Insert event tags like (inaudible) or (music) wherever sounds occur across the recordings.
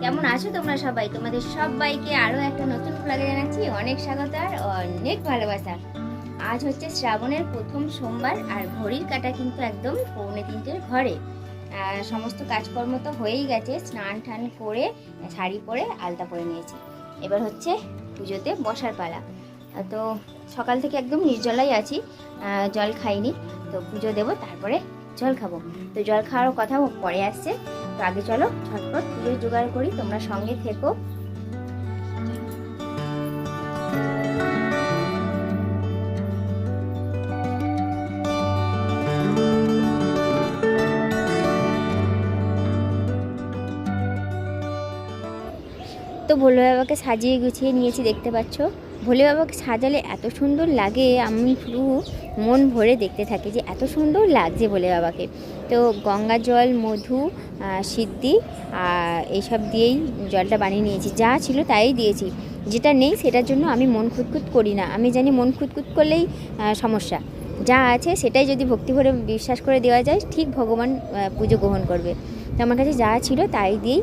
কেমন আছো তোমরা সবাই? তোমাদের সবাইকে আরও একটা নতুন ব্লগে জানাচ্ছি। অনেক স্বাগত আর অনেক ভালোবাসা। আজ হচ্ছে শ্রাবণের প্রথম সোমবার আর ঘড়ির কাটা কিন্তু একদম পৌনে তিনটের ঘরে। সমস্ত কাজকর্ম তো হয়েই গেছে। স্নান টান করে, শাড়ি পরে আলতা পরে নিয়েছি। এবার হচ্ছে পুজোতে বসার পালা। তো সকাল থেকে একদম নির্জলাই আছি। জল খাইনি। তো পুজো দেবো, তারপরে জল খাব। তো জল খাওয়ার কথা পরে আসছে। তো আগে চলো, ঝটপট পুজোর জোগাড় করি, তোমরা সঙ্গে থেকো। তো ভোলে বাবাকে সাজিয়ে গুছিয়ে নিয়েছি, দেখতে পাচ্ছ। ভোলে বাবাকে সাজালে এত সুন্দর লাগে, আমি পুরো মন ভরে দেখতে থাকি যে এত সুন্দর লাগছে বলে বাবাকে। তো গঙ্গা জল, মধু সিদ্ধি আর এইসব দিয়েই জলটা বানিয়ে নিয়েছি। যা ছিল তাই দিয়েছি। যেটা নেই সেটার জন্য আমি মন খুঁতখুত করি না। আমি জানি মন খুঁতখুত করলেই সমস্যা। যা আছে সেটাই যদি ভক্তি ভরে বিশ্বাস করে দেওয়া যায়, ঠিক ভগবান পুজো গ্রহণ করবে। তো আমার কাছে যা ছিল তাই দিয়েই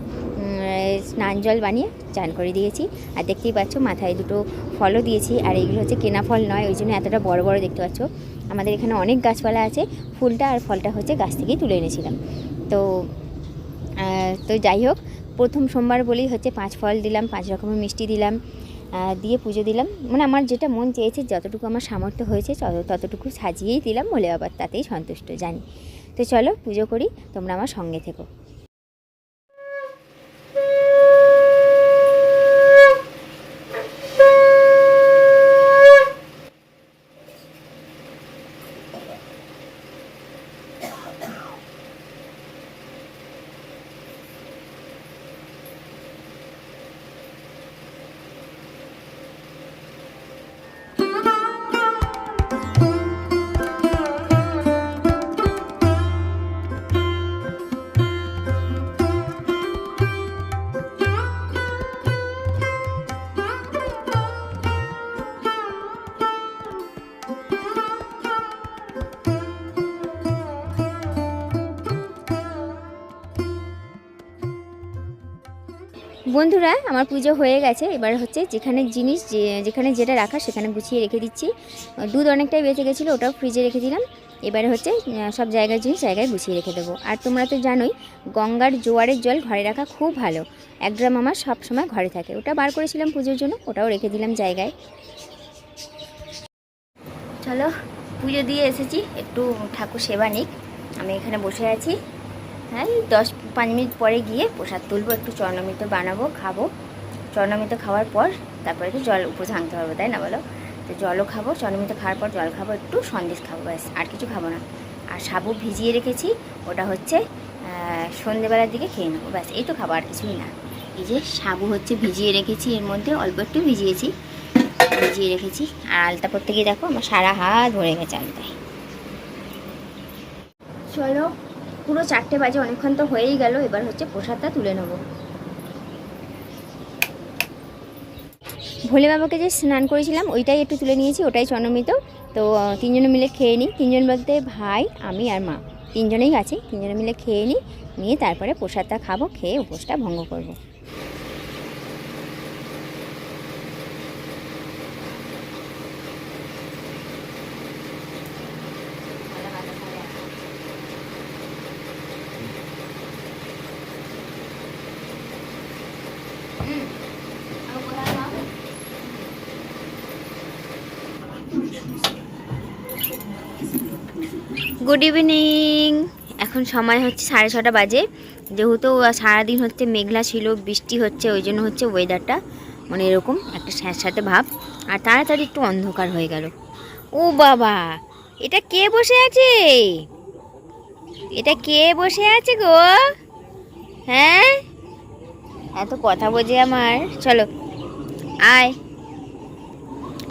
স্নান জল বানিয়ে চান করে দিয়েছি। আর দেখতেই পাচ্ছ মাথায় দুটো ফলও দিয়েছি। আর এইগুলো হচ্ছে কেনা ফল নয়, ওই জন্য এতটা বড় বড় দেখতে পাচ্ছ। আমাদের এখানে অনেক গাছপালা আছে, ফুলটা আর ফলটা হচ্ছে গাছ থেকেই তুলে এনেছিলাম। তো তো যাই হোক, প্রথম সোমবার বলেই হচ্ছে পাঁচ ফল দিলাম, পাঁচ রকমের মিষ্টি দিলাম দিয়ে পুজো দিলাম। মানে আমার যেটা মন চেয়েছে, যতটুকু আমার সামর্থ্য হয়েছে তত- ততটুকু সাজিয়েই দিলাম বলে আবার তাতেই সন্তুষ্ট, জানি। তো চলো পুজো করি, তোমরা আমার সঙ্গে থেকো। বন্ধুরা, আমার পুজো হয়ে গেছে। এবার হচ্ছে যেখানে জিনিস যেখানে যেটা রাখা সেখানে গুছিয়ে রেখে দিচ্ছি। দুধ অনেকটাই বেঁচে গেছিল, ওটাও ফ্রিজে রেখে দিলাম। এবারে হচ্ছে সব জায়গার জিনিস জায়গায় গুছিয়ে রেখে দেবো। আর তোমরা তো জানোই, গঙ্গার জোয়ারের জল ঘরে রাখা খুব ভালো। এক ড্রাম আমার সব সময় ঘরে থাকে। ওটা বার করেছিলাম পুজোর জন্য, ওটাও রেখে দিলাম জায়গায়। চলো, পুজো দিয়ে এসেছি। একটু ঠাকুর সেবা নিক। আমি এখানে বসে আছি। হ্যাঁ দশ পাঁচ মিনিট পরে গিয়ে প্রসাদ তুলবো, একটু চর্ণমিত বানাবো, খাব। চর্ণমিত খাওয়ার পর তারপরে একটু জল উপোস ভাঙতে পারব তাই না বলো? তো জলও খাব চর্ণমিত খাওয়ার পর জল খাব, একটু সন্দেশ খাব, ব্যাস, আর কিছু খাব না। আর সাবু ভিজিয়ে রেখেছি, ওটা হচ্ছে সন্ধেবেলার দিকে খেয়ে নেব, ব্যাস, এই তো খাব, আর কিছুই না। এই যে সাবু হচ্ছে ভিজিয়ে রেখেছি, এর মধ্যে অল্প একটু ভিজিয়েছি, ভিজিয়ে রেখেছি। আর আলতা করতে গিয়ে দেখো, আমার সারা হাত ভরে গেছে আলতায়। চলো পুরো চারটে বাজে অনেকক্ষণ তো হয়েই গেল, এবার হচ্ছে প্রসাদটা তুলে নেব। ভোলে বাবাকে যে স্নান করেছিলাম, ওইটাই একটু তুলে নিয়েছি, ওটাই জনমিত তো, তিনজনে মিলে খেয়ে নিই। তিনজন বলতে ভাই, আমি আর মা। তিনজনেই আছি, তিনজনে মিলে খেয়ে নিই, নিয়ে তারপরে প্রসাদটা খাব, খেয়ে উপোসটা ভঙ্গ করব। গুড ইভিনিং এখন সময় হচ্ছে সাড়ে ছটা বাজে। যেহেতু সারাদিন হচ্ছে মেঘলা ছিল, বৃষ্টি হচ্ছে, ওই জন্য হচ্ছে ওয়েদারটা মানে এরকম একটা সাথে ভাব। আর তাড়াতাড়ি একটু অন্ধকার হয়ে গেল। ও বাবা, এটা কে বসে আছে? এটা কে বসে আছে গো? হ্যাঁ? এত কথা বোঝে আমার। চলো, আয়।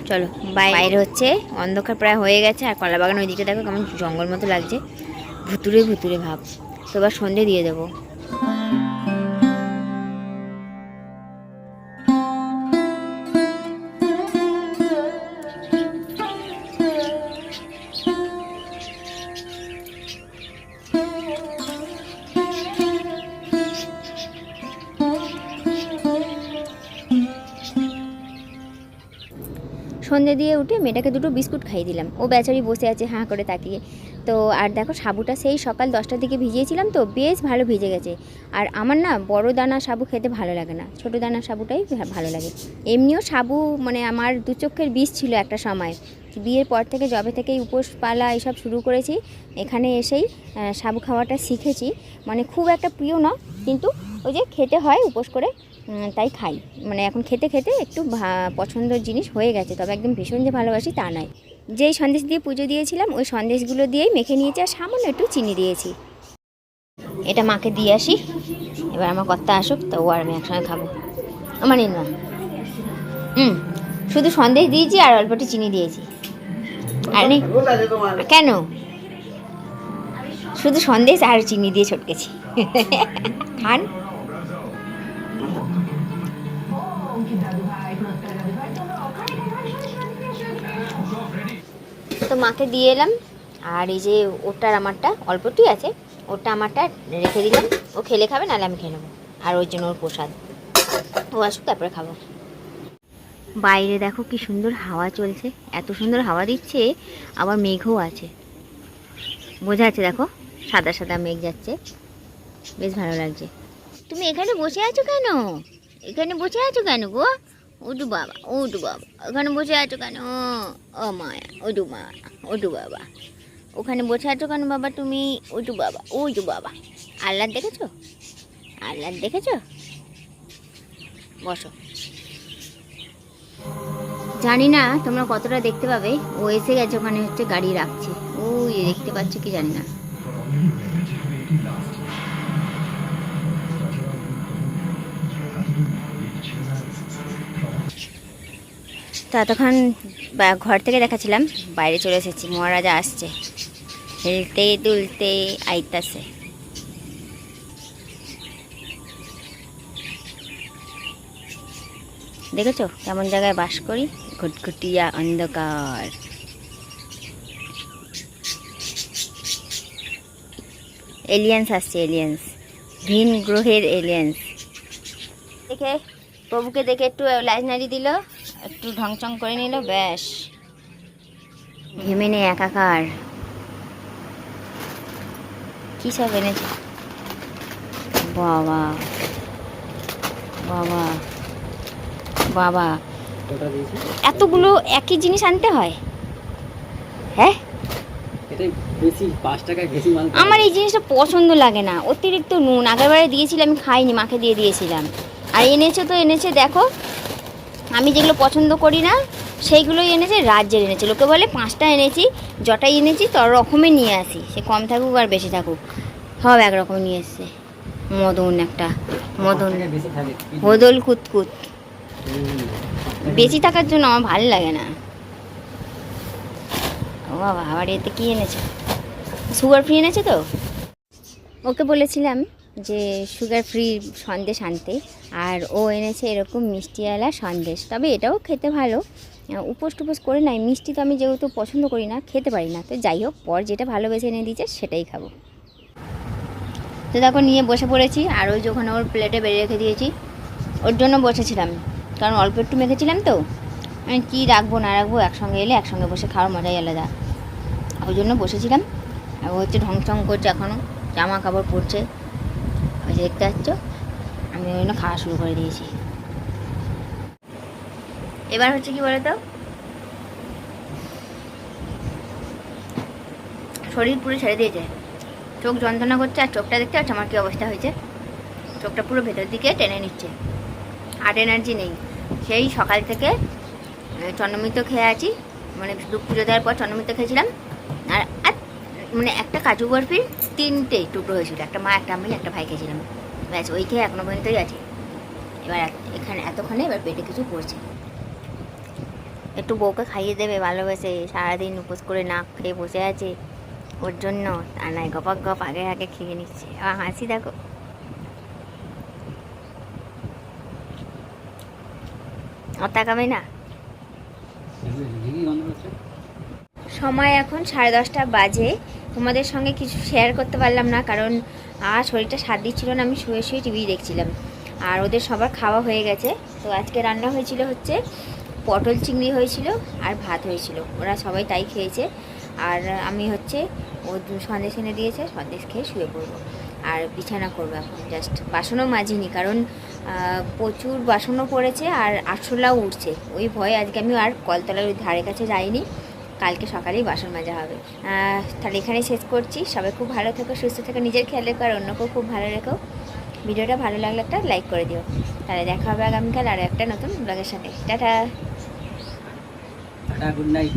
চলো, বাইরে। হচ্ছে, অন্ধকার প্রায় হয়ে গেছে, আর কলা বাগান ওই দিকে দেখো কেমন জঙ্গল মতো লাগছে। ভুতুরে ভুতুরে ভাব। তো এবার সন্ধে দিয়ে দেবো। সন্ধে দিয়ে উঠে মেয়েটাকে দুটো বিস্কুট খাইয়ে দিলাম। ও বেচারি বসে আছে হাঁ করে তাকিয়ে। তো আর দেখো সাবুটা সেই সকাল দশটার দিকে ভিজিয়েছিলাম তো, বেশ ভালো ভিজে গেছে। আর আমার না বড় দানা সাবু খেতে ভালো লাগে না। ছোটো দানা সাবুটাই ভালো লাগে। এমনিও সাবু মানে আমার দু চোখের বিষ ছিল একটা সময়। বিয়ের পর থেকে জবে থেকেই উপোস পালা শুরু করেছি। এখানে এসেই সাবু খাওয়াটা শিখেছি। মানে খুব একটা প্রিয় না কিন্তু ওই যে খেতে হয় উপোস করে। তাই খাই। মানে এখন খেতে খেতে একটু পছন্দের জিনিস হয়ে গেছে, তবে একদম ভীষণ যে ভালোবাসি তা নয়। যেই সন্দেশ দিয়ে পুজো দিয়েছিলাম, ওই সন্দেশগুলো দিয়েই মেখে নিয়েছি আর সামান্য একটু চিনি দিয়েছি। এটা মাকে দিয়ে আসি, এবার আমার কর্তা আসুক, তো ও আর আমি একসঙ্গে খাব। আমার নিন না হুম, শুধু সন্দেশ দিয়েছি আর অল্প একটু চিনি দিয়েছি। আর নেই কেন? শুধু সন্দেশ আর চিনি দিয়ে ছটকেছি। (laughs) খান। তো মাকে দিয়ে এলাম। আর এই যে ওটার আমারটা অল্পটি আছে, ওটা আমারটা রেখে দিলাম। ও খেলে খাবে, নাহলে আমি খেয়ে নেব। আর ওর জন্য ওর প্রসাদ। ও আসুক, তারপরে খাব। বাইরে দেখো কি সুন্দর হাওয়া চলছে। এত সুন্দর হাওয়া দিচ্ছে, আবার মেঘও আছে। বোঝা যাচ্ছে, দেখো, সাদা সাদা মেঘ যাচ্ছে। বেশ ভালো লাগছে। তুমি এখানে বসে আছো কেন? এখানে বসে আছো কেন গো? ওটু বাবা ওটু বাবা। ওখানে বসে আছো কেন? ও মায়া ওটু মা ওটু বাবা। ওখানে বসে আছো কেন বাবা তুমি? ওটু বাবা ওটু বাবা। আল্লাহ দেখেছ? আল্লাহ দেখেছ? বসো। জানি না তোমরা কতটা দেখতে পাবে। ও এসে গেছে, ওখানে হচ্ছে গাড়ি রাখছে। ওই দেখতে পাচ্ছ কি জানি না। তো এতক্ষণ ঘর থেকে দেখাছিলাম বাইরে চলে এসেছি, মহারাজা আসছে। হেলতে দুলতে আইতাছে। দেখেছ? কেমন জায়গায় বাস করি? ঘুটঘুটিয়া অন্ধকার। এলিয়েন্স আসছে, এলিয়েন্স। ভিন গ্রহের এলিয়েন্স। দেখে, প্রভুকে দেখে একটু লাইট নাড়ি দিল। একটু ঢংচং করে নিল ব্যাস। ঘেমে নেই একাকার। কী সব এনেছে? বাবা বাবা বাবা। এতগুলো একই জিনিস আনতে হয়? হ্যাঁ? আমার এই জিনিসটা পছন্দ লাগে না। অতিরিক্ত নুন। আগেরবারে দিয়েছিলাম আমি খাইনি মাকে দিয়ে দিয়েছিলাম। আর এনেছে তো এনেছে দেখো। আমি যেগুলো পছন্দ করি না সেইগুলোই এনেছে রাজ্যের এনেছে। লোকে বলে পাঁচটা এনেছি যটাই এনেছি তত রকমের নিয়ে আসি। সে কম থাকুক আর বেশি থাকুক। সব একরকম নিয়ে এসছে। মদন একটা মদন। হদল কুতকুত। বেশি থাকার জন্য আমার ভালো লাগে না। ও বাবা আবার এতে কি এনেছে? সুগার ফ্রি এনেছে তো? ওকে বলেছিলাম। যে সুগার ফ্রি সন্দেশ আনতে, আর ও এনেছে এরকম মিষ্টিওয়ালা সন্দেশ। তবে এটাও খেতে ভালো। উপোস টুপোস করে নাই। মিষ্টি তো আমি যেহেতু পছন্দ করি না, খেতে পারি না। তো যাই হোক, পর যেটা ভালোবেসে এনে দিয়েছে, সেটাই খাব। তো দেখো, নিয়ে বসে পড়েছি। আর ওই যখন ওর প্লেটে বেড়ে রেখে দিয়েছি। ওর জন্য বসেছিলাম। কারণ অল্প একটু মেখেছিলাম তো। আমি কী রাখব, না রাখব, একসঙ্গে এলে একসঙ্গে বসে খাওয়ার মজাই আলাদা। ওই জন্য বসেছিলাম। আর ও হচ্ছে ঢংচং করছে এখনও জামা কাপড় পরছে। যে দেখতে পাচ্ছ? আমি ওই জন্য খাওয়া শুরু করে দিয়েছি। এবার হচ্ছে কি বলতো? শরীর পুরো ছেড়ে দিয়েছে। চোখ যন্ত্রণা করছে আর চোখটা দেখতে পাচ্ছ আমার কী অবস্থা হয়েছে? চোখটা পুরো ভেতর দিকে টেনে নিচ্ছে। আর এনার্জি নেই। সেই সকাল থেকে আহ, চন্দ্রমিত্র খেয়ে আছি। মানে দুধ পুজো দেওয়ার পর চন্দ্রমিত্র খেয়েছিলাম। মানে একটা কাজু বরফির তিনটে টুকরো হয়েছিল একটা মা একটা আমি একটা ভাই খেয়েছিলাম ব্যাস ওই খেয়ে এখনও পর্যন্তই আছে এবার এখানে এতক্ষণে এবার পেটে কিছু পড়ছে একটু বউকে খাইয়ে দেবে ভালোবেসে সারাদিন উপোস করে না খেয়ে বসে আছে ওর জন্য তা নয় গপাক গপ আগে আগে খেয়ে নিচ্ছে আমার হাসি দেখো আর তাকাবে না সময় এখন সাড়ে দশটা বাজে তোমাদের সঙ্গে কিছু শেয়ার করতে পারলাম না, কারণ আর শরীরটা সাথ দিচ্ছিল না, আমি শুয়ে শুয়ে টিভি দেখছিলাম। আর ওদের সবার খাওয়া হয়ে গেছে। তো আজকে রান্না হয়েছিল হচ্ছে পটল চিংড়ি হয়েছিল আর ভাত হয়েছিল। ওরা সবাই তাই খেয়েছে। আর আমি হচ্ছে, ও সন্দেশ এনে দিয়েছে, সন্দেশ খেয়ে শুয়ে পড়ব। আর বিছানা করব এখন জাস্ট বাসনও মাজিনি, কারণ প্রচুর বাসনও পড়েছে আর আরশোলাও উঠছে। ওই ভয়ে আজকে আমি আর কলতলার ওই ধারে কাছে যাইনি। কালকে সকালেই বাসন মাজা হবে। তাহলে এখানে শেষ করছি। সবাই খুব ভালো থেকো, সুস্থ থেকো, নিজের খেয়াল রেখো আর অন্যকেও খুব ভালো রেখো। ভিডিওটা ভালো লাগলে একটা লাইক করে দিও। তাহলে দেখা হবে আগামীকাল আরও একটা নতুন ব্লগের সাথে। টাটা! Good night